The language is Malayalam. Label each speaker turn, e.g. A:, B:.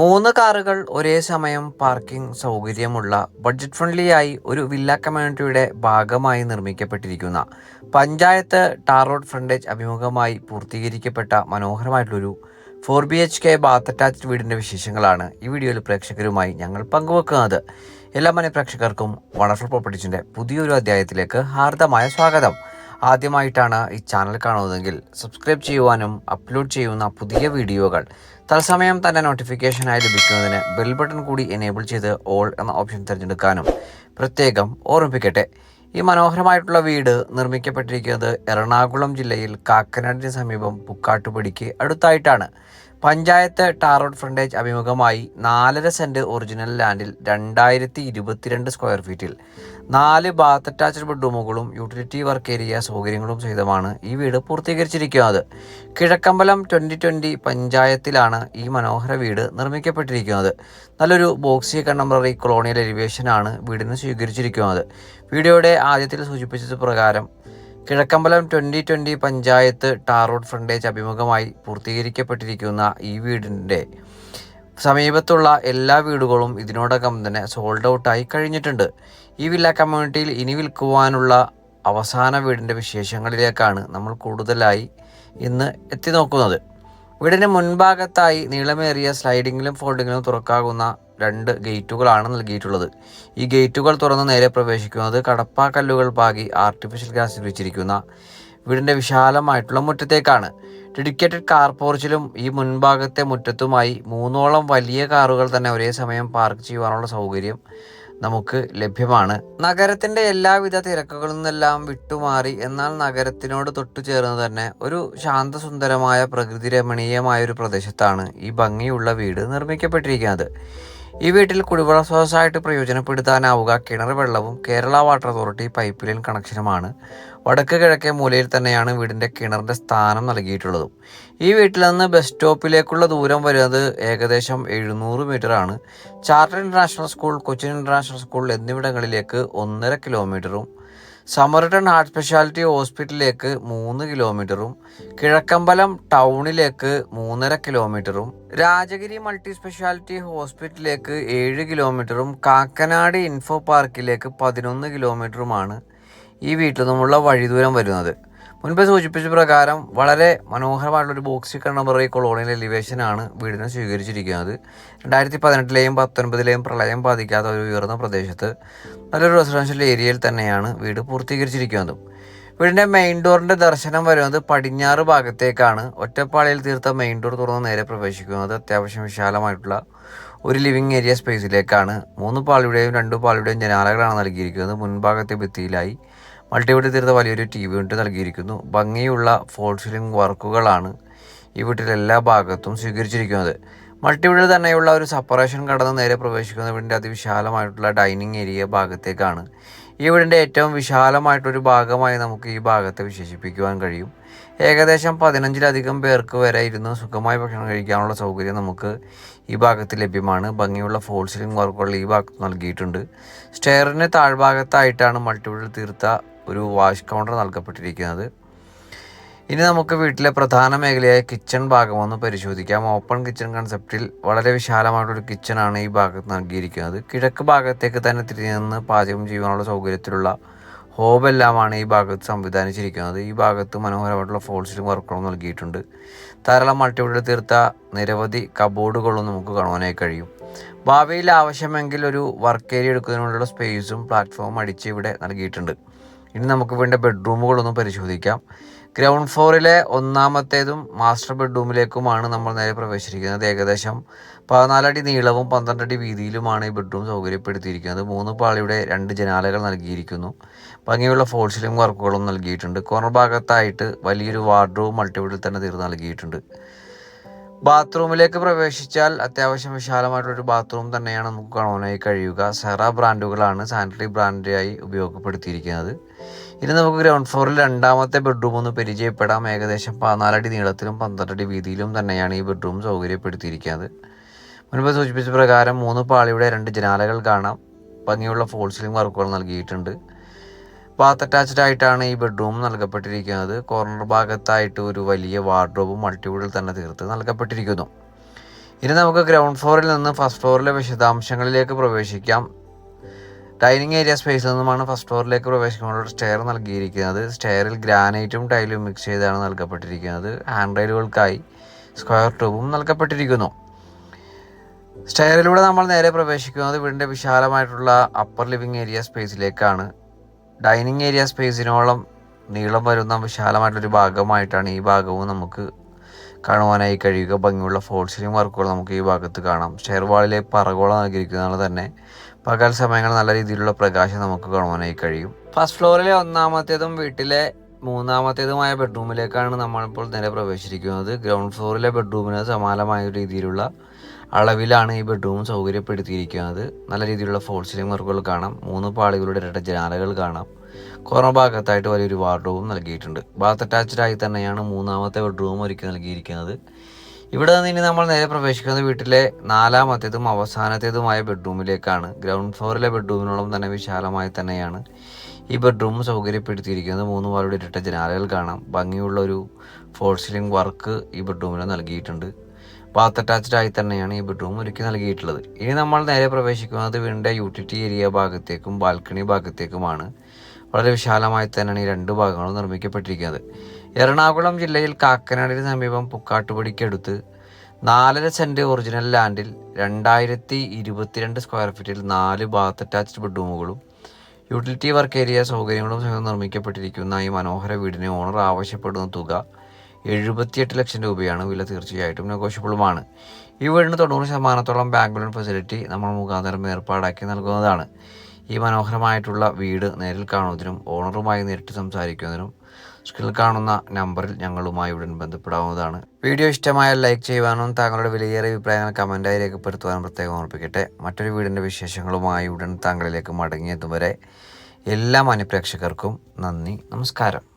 A: മൂന്ന് കാറുകൾ ഒരേ സമയം പാർക്കിംഗ് സൗകര്യമുള്ള ബഡ്ജറ്റ് ഫ്രണ്ട്ലിയായി ഒരു വില്ല കമ്മ്യൂണിറ്റിയുടെ ഭാഗമായി നിർമ്മിക്കപ്പെട്ടിരിക്കുന്ന പഞ്ചായത്ത് ടാർ റോഡ് ഫ്രണ്ടേജ് അഭിമുഖമായി പൂർത്തീകരിക്കപ്പെട്ട മനോഹരമായിട്ടുള്ളൊരു four B H K bath attached വീടിന്റെ വിശേഷങ്ങളാണ് ഈ വീഡിയോയിൽ പ്രേക്ഷകരുമായി ഞങ്ങൾ പങ്കുവെക്കുന്നത്. എല്ലാ മന പ്രേക്ഷകർക്കും വണ്ടർഫുൾ പ്രോപ്പർട്ടീസിന്റെ പുതിയൊരു അധ്യായത്തിലേക്ക് ഹാർദമായ സ്വാഗതം. ആദ്യമായിട്ടാണ് ഈ ചാനൽ കാണുന്നതെങ്കിൽ സബ്സ്ക്രൈബ് ചെയ്യുവാനും അപ്ലോഡ് ചെയ്യുന്ന പുതിയ വീഡിയോകൾ തത്സമയം തന്നെ നോട്ടിഫിക്കേഷനായി ലഭിക്കുന്നതിന് ബെൽ ബട്ടൺ കൂടി എനേബിൾ ചെയ്ത് ഓൾ എന്ന ഓപ്ഷൻ തിരഞ്ഞെടുക്കാനും പ്രത്യേകം ഓർമ്മിപ്പിക്കട്ടെ. ഈ മനോഹരമായിട്ടുള്ള വീട് നിർമ്മിക്കപ്പെട്ടിരിക്കുന്നത് എറണാകുളം ജില്ലയിൽ കാക്കനാടിന് സമീപം പുക്കാട്ടുപടിക്ക് അടുത്തായിട്ടാണ്. പഞ്ചായത്ത് ടാർ റോഡ് ഫ്രണ്ടേജ് അഭിമുഖമായി നാലര സെന്റ് ഒറിജിനൽ ലാൻഡിൽ രണ്ടായിരത്തി ഇരുപത്തിരണ്ട് സ്ക്വയർ ഫീറ്റിൽ നാല് ബാത്ത് അറ്റാച്ച്ഡ് ബെഡ്റൂമുകളും യൂട്ടിലിറ്റി വർക്ക് ഏരിയ സൗകര്യങ്ങളും സഹിതമാണ് ഈ വീട് പൂർത്തീകരിച്ചിരിക്കുന്നത്. കിഴക്കമ്പലം ട്വന്റി ട്വന്റി പഞ്ചായത്തിലാണ് ഈ മനോഹര വീട് നിർമ്മിക്കപ്പെട്ടിരിക്കുന്നത്. നല്ലൊരു ബോക്സി കണ്ടംപററി കൊളോണിയൽ എലിവേഷനാണ് വീടിന് സ്വീകരിച്ചിരിക്കുന്നത്. വീഡിയോയുടെ ആദ്യത്തിൽ സൂചിപ്പിച്ചത് പ്രകാരം Kizhakkambalam twenty twenty panchayat tar road frontage അഭിമുഖമായി പൂർത്തീകരിക്കപ്പെട്ടിരിക്കുന്ന ഈ വീടിന്റെ സമീപത്തുള്ള എല്ലാ വീടുകളും ഇതിനോടകം തന്നെ സോൾഡ് ഔട്ടായി കഴിഞ്ഞിട്ടുണ്ട്. ഈ വില്ല കമ്മ്യൂണിറ്റിയിൽ ഇനി വിൽക്കുവാനുള്ള അവസാന വീടിന്റെ വിശേഷങ്ങളിലേക്കാണ് നമ്മൾ കൂടുതലായി ഇന്ന് എത്തി നോക്കുന്നത് വീടിന് മുൻഭാഗത്തായി നീളമേറിയ സ്ലൈഡിങ്ങിലും ഫോൾഡിങ്ങിലും തുറക്കാകുന്ന രണ്ട് ഗേറ്റുകളാണ് നൽകിയിട്ടുള്ളത്. ഈ ഗേറ്റുകൾ തുറന്ന് നേരെ പ്രവേശിക്കുന്നത് കടപ്പാക്കല്ലുകൾ പാകി ആർട്ടിഫിഷ്യൽ ഗ്യാസ് വെച്ചിരിക്കുന്ന വീടിന്റെ വിശാലമായിട്ടുള്ള മുറ്റത്തേക്കാണ്. ഡെഡിക്കേറ്റഡ് കാർ പോർച്ചിലും ഈ മുൻഭാഗത്തെ മുറ്റത്തുമായി മൂന്നോളം വലിയ കാറുകൾ തന്നെ ഒരേ സമയം പാർക്ക് ചെയ്യുവാനുള്ള സൗകര്യം നമുക്ക് ലഭ്യമാണ്. നഗരത്തിന്റെ എല്ലാവിധ തിരക്കുകളിൽ നിന്നെല്ലാം വിട്ടുമാറി എന്നാൽ നഗരത്തിനോട് തൊട്ടു ചേർന്ന് തന്നെ ഒരു ശാന്തസുന്ദരമായ പ്രകൃതി രമണീയമായ ഒരു പ്രദേശത്താണ് ഈ ഭംഗിയുള്ള വീട് നിർമ്മിക്കപ്പെട്ടിരിക്കുന്നത്. ഈ വീട്ടിൽ കുടിവെള്ള സ്രോതസ്സായിട്ട് പ്രയോജനപ്പെടുത്താനാവുക. കിണർ വെള്ളവും Kerala water authority pipe line കണക്ഷനുമാണ്. വടക്ക് കിഴക്കേ മൂലയിൽ തന്നെയാണ് വീടിന്റെ കിണറിന്റെ സ്ഥാനം നൽകിയിട്ടുള്ളതും. ഈ വീട്ടിൽ നിന്ന് ബസ് സ്റ്റോപ്പിലേക്കുള്ള ദൂരം വരുന്നത് ഏകദേശം എഴുന്നൂറ് ആണ്. Charter international school Cochin international school എന്നിവിടങ്ങളിലേക്ക് ഒന്നര കിലോമീറ്ററും സമർട്ടൺ ഹാർട്ട് സ്പെഷ്യാലിറ്റി ഹോസ്പിറ്റലിലേക്ക് മൂന്ന് കിലോമീറ്ററും കിഴക്കമ്പലം ടൗണിലേക്ക് മൂന്നര കിലോമീറ്ററും രാജഗിരി മൾട്ടി സ്പെഷ്യാലിറ്റി ഹോസ്പിറ്റലിലേക്ക് ഏഴ് കിലോമീറ്ററും കാക്കനാട് ഇൻഫോ പാർക്കിലേക്ക് പതിനൊന്ന് കിലോമീറ്ററുമാണ് ഈ വീട്ടിൽ നിന്നുമുള്ള വഴിദൂരം വരുന്നത്. മുൻപ് സൂചിപ്പിച്ച പ്രകാരം വളരെ മനോഹരമായിട്ടുള്ളൊരു ബോക്സി കണ്ണമ്പറ കൊളോണിയൽ എലിവേഷൻ ആണ് വീടിനെ സ്വീകരിച്ചിരിക്കുന്നത്. രണ്ടായിരത്തി പതിനെട്ടിലെയും പത്തൊൻപതിലെയും പ്രളയം ബാധിക്കാത്ത ഒരു ഉയർന്ന പ്രദേശത്ത് നല്ലൊരു റെസിഡൻഷ്യൽ ഏരിയയിൽ തന്നെയാണ് വീട് പൂർത്തീകരിച്ചിരിക്കുന്നത്. വീടിന്റെ മെയിൻ ഡോറിന്റെ ദർശനം വരുന്നത് പടിഞ്ഞാറ് ഭാഗത്തേക്കാണ്. ഒറ്റപ്പാളിയിൽ തീർത്ത മെയിൻ ഡോർ തുറന്ന് നേരെ പ്രവേശിക്കുന്നത് അത്യാവശ്യം വിശാലമായിട്ടുള്ള ഒരു ലിവിങ് ഏരിയ സ്പേസിലേക്കാണ് മൂന്ന് പാളിയുടെയും രണ്ട് പാളിയുടെയും ജനാലകളാണ് നൽകിയിരിക്കുന്നത്. മുൻഭാഗത്തെ ഭിത്തിയിലായി മൾട്ടിവുഡ് തീർത്ത വലിയൊരു ടി വി യൂണിറ്റ് നൽകിയിരിക്കുന്നു. ഭംഗിയുള്ള ഫോൾ സീലിംഗ് വർക്കുകളാണ് ഈ വീട്ടിലെ എല്ലാ ഭാഗത്തും സ്വീകരിച്ചിരിക്കുന്നത്. മൾട്ടിവിഡിൽ തന്നെയുള്ള ഒരു സപ്പറേഷൻ കടന്ന് നേരെ പ്രവേശിക്കുന്ന വീടിന്റെ അതിവിശാലമായിട്ടുള്ള ഡൈനിങ് ഏരിയ ഭാഗത്തേക്കാണ്. ഈ വീടിന്റെ ഏറ്റവും വിശാലമായിട്ടൊരു ഭാഗമായി നമുക്ക് ഈ ഭാഗത്തെ വിശേഷിപ്പിക്കുവാൻ കഴിയും. ഏകദേശം പതിനഞ്ചിലധികം പേർക്ക് വരെ ഇരുന്ന് സുഖമായി ഭക്ഷണം കഴിക്കാനുള്ള സൗകര്യം നമുക്ക് ഈ ഭാഗത്ത് ലഭ്യമാണ്. ഭംഗിയുള്ള ഫോൾ വർക്കുകൾ ഈ ഭാഗത്ത് നൽകിയിട്ടുണ്ട്. സ്റ്റെയറിന് താഴ്ഭാഗത്തായിട്ടാണ് മൾട്ടിപ്പിൾ തീർത്ത ഒരു വാഷ് കൗണ്ടർ നൽകപ്പെട്ടിരിക്കുന്നത്. ഇനി നമുക്ക് വീട്ടിലെ പ്രധാന മേഖലയായ കിച്ചൺ ഭാഗം ഒന്ന് പരിശോധിക്കാം ഓപ്പൺ കിച്ചൺ കൺസെപ്റ്റിൽ വളരെ വിശാലമായിട്ടൊരു കിച്ചണാണ് ഈ ഭാഗത്ത് നൽകിയിരിക്കുന്നത്. കിഴക്ക് ഭാഗത്തേക്ക് തന്നെ തിരിഞ്ഞു പാചകം ചെയ്യാനുള്ള സൗകര്യത്തിലുള്ള ഹോബെല്ലാമാണ് ഈ ഭാഗത്ത് സംവിധാനിച്ചിരിക്കുന്നത്. ഈ ഭാഗത്ത് മനോഹരമായിട്ടുള്ള ഫോൾസിലും വർക്കുകളും നൽകിയിട്ടുണ്ട്. ധാരാളം മൾട്ടിവുഡിൽ തീർത്ത നിരവധി കബോർഡുകളും നമുക്ക് കാണുവാനായി കഴിയും. ഭാവിയിൽ ആവശ്യമെങ്കിൽ ഒരു വർക്ക് ഏരിയ എടുക്കുന്നതിനുള്ള സ്പേസും പ്ലാറ്റ്ഫോം അടിച്ച് ഇവിടെ നൽകിയിട്ടുണ്ട്. ഇനി നമുക്ക് വേണ്ട ബെഡ്റൂമുകളൊന്നും പരിശോധിക്കാം. ഗ്രൗണ്ട് ഫ്ലോറിലെ ഒന്നാമത്തേതും മാസ്റ്റർ ബെഡ്റൂമിലേക്കുമാണ് നമ്മൾ നേരെ പ്രവേശിച്ചിരിക്കുന്നത്. ഏകദേശം പതിനാലടി നീളവും പന്ത്രണ്ടടി വീതിയിലുമാണ് ഈ ബെഡ്റൂം സൗകര്യപ്പെടുത്തിയിരിക്കുന്നത്. മൂന്ന് പാളിയുടെ രണ്ട് ജനാലകൾ നൽകിയിരിക്കുന്നു. ഭംഗിയുള്ള ഫോൾ സീലിംഗ് വർക്കുകളും നൽകിയിട്ടുണ്ട്. കോർണർ ഭാഗത്തായിട്ട് വലിയൊരു വാർഡ്രോബ് മൾട്ടിപ്പിളിൽ തന്നെ തീർന്ന് നൽകിയിട്ടുണ്ട്. ബാത്റൂമിലേക്ക് പ്രവേശിച്ചാൽ അത്യാവശ്യം വിശാലമായിട്ടൊരു ബാത്റൂം തന്നെയാണ് നമുക്ക് കാണാനായി കഴിയുക. സെറ ബ്രാൻഡുകളാണ് സാനിറ്ററി ബ്രാൻഡായി ഉപയോഗപ്പെടുത്തിയിരിക്കുന്നത്. ഇനി നമുക്ക് ഗ്രൗണ്ട് ഫ്ലോറിൽ രണ്ടാമത്തെ ബെഡ്റൂം ഒന്ന് പരിചയപ്പെടാം. ഏകദേശം പതിനാലടി നീളത്തിലും പന്ത്രണ്ടടി വീതിയിലും തന്നെയാണ് ഈ ബെഡ്റൂം സൗകര്യപ്പെടുത്തിയിരിക്കുന്നത്. മുൻപ് സൂചിപ്പിച്ച പ്രകാരം മൂന്ന് പാളിയുടെ രണ്ട് ജനാലകൾ കാണാം. ഭംഗിയുള്ള ഫോൾ വർക്കുകൾ നൽകിയിട്ടുണ്ട്. ബാത്ത് അറ്റാച്ച്ഡ് ആയിട്ടാണ് ഈ ബെഡ്റൂം നൽകപ്പെട്ടിരിക്കുന്നത്. കോർണർ ഭാഗത്തായിട്ട് ഒരു വലിയ വാർഡ്രോബും മൾട്ടിവുഡിൽ തന്നെ തീർത്ത് നൽകപ്പെട്ടിരിക്കുന്നു. ഇനി നമുക്ക് ഗ്രൗണ്ട് ഫ്ലോറിൽ നിന്ന് ഫസ്റ്റ് ഫ്ലോറിലെ വിശദാംശങ്ങളിലേക്ക് പ്രവേശിക്കാം. ഡൈനിങ് ഏരിയ സ്പേസിൽ നിന്നുമാണ് ഫസ്റ്റ് ഫ്ലോറിലേക്ക് പ്രവേശിക്കുമ്പോൾ സ്റ്റെയർ നൽകിയിരിക്കുന്നത്. സ്റ്റെയറിൽ ഗ്രാനൈറ്റും ടൈലും മിക്സ് ചെയ്താണ് നൽകപ്പെട്ടിരിക്കുന്നത്. Hand റൈലുകൾക്കായി square ട്യൂബും നൽകപ്പെട്ടിരിക്കുന്നു. സ്റ്റെയറിലൂടെ നമ്മൾ നേരെ പ്രവേശിക്കുന്നത് വീടിന്റെ വിശാലമായിട്ടുള്ള അപ്പർ ലിവിങ് ഏരിയ സ്പേസിലേക്കാണ് ഡൈനിങ് ഏരിയ സ്പേസിനോളം നീളം വരുന്ന വിശാലമായിട്ടൊരു ഭാഗമായിട്ടാണ് ഈ ഭാഗവും നമുക്ക് കാണുവാനായി കഴിയുക. ഭംഗിയുള്ള ഫോൾ വർക്കുകൾ നമുക്ക് ഈ ഭാഗത്ത് കാണാം. ഷെർവാളിലെ പറകോളം നൽകിയിരിക്കുന്നതാണ് തന്നെ. പകൽ സമയങ്ങളിൽ നല്ല രീതിയിലുള്ള പ്രകാശം നമുക്ക് കാണുവാനായി കഴിയും. ഫസ്റ്റ് ഫ്ലോറിലെ ഒന്നാമത്തേതും വീട്ടിലെ മൂന്നാമത്തേതുമായ ബെഡ്റൂമിലേക്കാണ് നമ്മളിപ്പോൾ നേരെ പ്രവേശിച്ചിരിക്കുന്നത്. ഗ്രൗണ്ട് ഫ്ലോറിലെ ബെഡ്റൂമിന് സമാനമായ രീതിയിലുള്ള അളവിലാണ് ഈ ബെഡ്റൂം സൗകര്യപ്പെടുത്തിയിരിക്കുന്നത്. നല്ല രീതിയിലുള്ള ഫോൾ സീലിംഗ് വർക്കുകൾ കാണാം. മൂന്ന് പാളികളുടെ ഇരട്ട ജനാലകൾ കാണാം. കുറവ് ഭാഗത്തായിട്ട് വലിയൊരു വാർഡ്രോബും നൽകിയിട്ടുണ്ട്. ബാത്ത് അറ്റാച്ച്ഡ് ആയി തന്നെയാണ് മൂന്നാമത്തെ ബെഡ്റൂം ഒരുക്കി നൽകിയിരിക്കുന്നത്. ഇവിടെ നിന്ന് ഇനി നമ്മൾ നേരെ പ്രവേശിക്കുന്നത് വീട്ടിലെ നാലാമത്തേതും അവസാനത്തേതുമായ ബെഡ്റൂമിലേക്കാണ് ഗ്രൗണ്ട് ഫ്ലോറിലെ ബെഡ്റൂമിനോളം തന്നെ വിശാലമായി തന്നെയാണ് ഈ ബെഡ്റൂം സൗകര്യപ്പെടുത്തിയിരിക്കുന്നത്. മൂന്ന് വാളുടെ ഇരട്ട ജനാലകൾ കാണാം. ഭംഗിയുള്ള ഒരു ഫോൾ സീലിംഗ് വർക്ക് ഈ ബെഡ്റൂമിൽ നൽകിയിട്ടുണ്ട്. ബാത്ത് അറ്റാച്ച്ഡ് ആയി തന്നെയാണ് ഈ ബെഡ്റൂം ഒരുക്കി നൽകിയിട്ടുള്ളത്. ഇനി നമ്മൾ നേരെ പ്രവേശിക്കുന്നത് വീടിന്റെ യൂട്ടിലിറ്റി ഏരിയ ഭാഗത്തേക്കും ബാൽക്കണി ഭാഗത്തേക്കുമാണ്. വളരെ വിശാലമായി തന്നെയാണ് ഈ രണ്ട് ഭാഗങ്ങളും നിർമ്മിക്കപ്പെട്ടിരിക്കുന്നത്. എറണാകുളം ജില്ലയിൽ കാക്കനാടിന് സമീപം പുക്കാട്ടുപടിക്കടുത്ത് നാലര സെന്റ് ഒറിജിനൽ ലാൻഡിൽ രണ്ടായിരത്തി ഇരുപത്തിരണ്ട് സ്ക്വയർ ഫീറ്റിൽ നാല് ബാത്ത് അറ്റാച്ച്ഡ് ബെഡ്റൂമുകളും യൂട്ടിലിറ്റി വർക്ക് ഏരിയ സൗകര്യങ്ങളും നിർമ്മിക്കപ്പെട്ടിരിക്കുന്ന ഈ മനോഹര വീടിന് ഓണർ ആവശ്യപ്പെടുന്ന തുക എഴുപത്തിയെട്ട് ലക്ഷം രൂപയാണ് വില തീർച്ചയായിട്ടും നെഗോഷ്യബിളുമാണ്. ഈ വീടിന് തൊണ്ണൂറ് ശതമാനത്തോളം ബാങ്ക് ലോൺ ഫെസിലിറ്റി നമ്മൾ മുഖാന്തരം ഏർപ്പാടാക്കി നൽകുന്നതാണ്. ഈ മനോഹരമായിട്ടുള്ള വീട് നേരിൽ കാണുന്നതിനും ഓണറുമായി നേരിട്ട് സംസാരിക്കുന്നതിനും സ്ക്രീനിൽ കാണുന്ന നമ്പറിൽ ഞങ്ങളുമായി ഉടൻ ബന്ധപ്പെടാവുന്നതാണ്. വീഡിയോ ഇഷ്ടമായ ലൈക്ക് ചെയ്യുവാനും താങ്കളുടെ വിലയേറിയ അഭിപ്രായങ്ങൾ കമന്റായി രേഖപ്പെടുത്തുവാനും പ്രത്യേകം ഓർപ്പിക്കട്ടെ മറ്റൊരു വീടിന്റെ വിശേഷങ്ങളുമായി ഉടൻ താങ്കളിലേക്ക് മടങ്ങിയെത്തും വരെ എല്ലാ അനുപ്രേക്ഷകർക്കും നന്ദി നമസ്കാരം.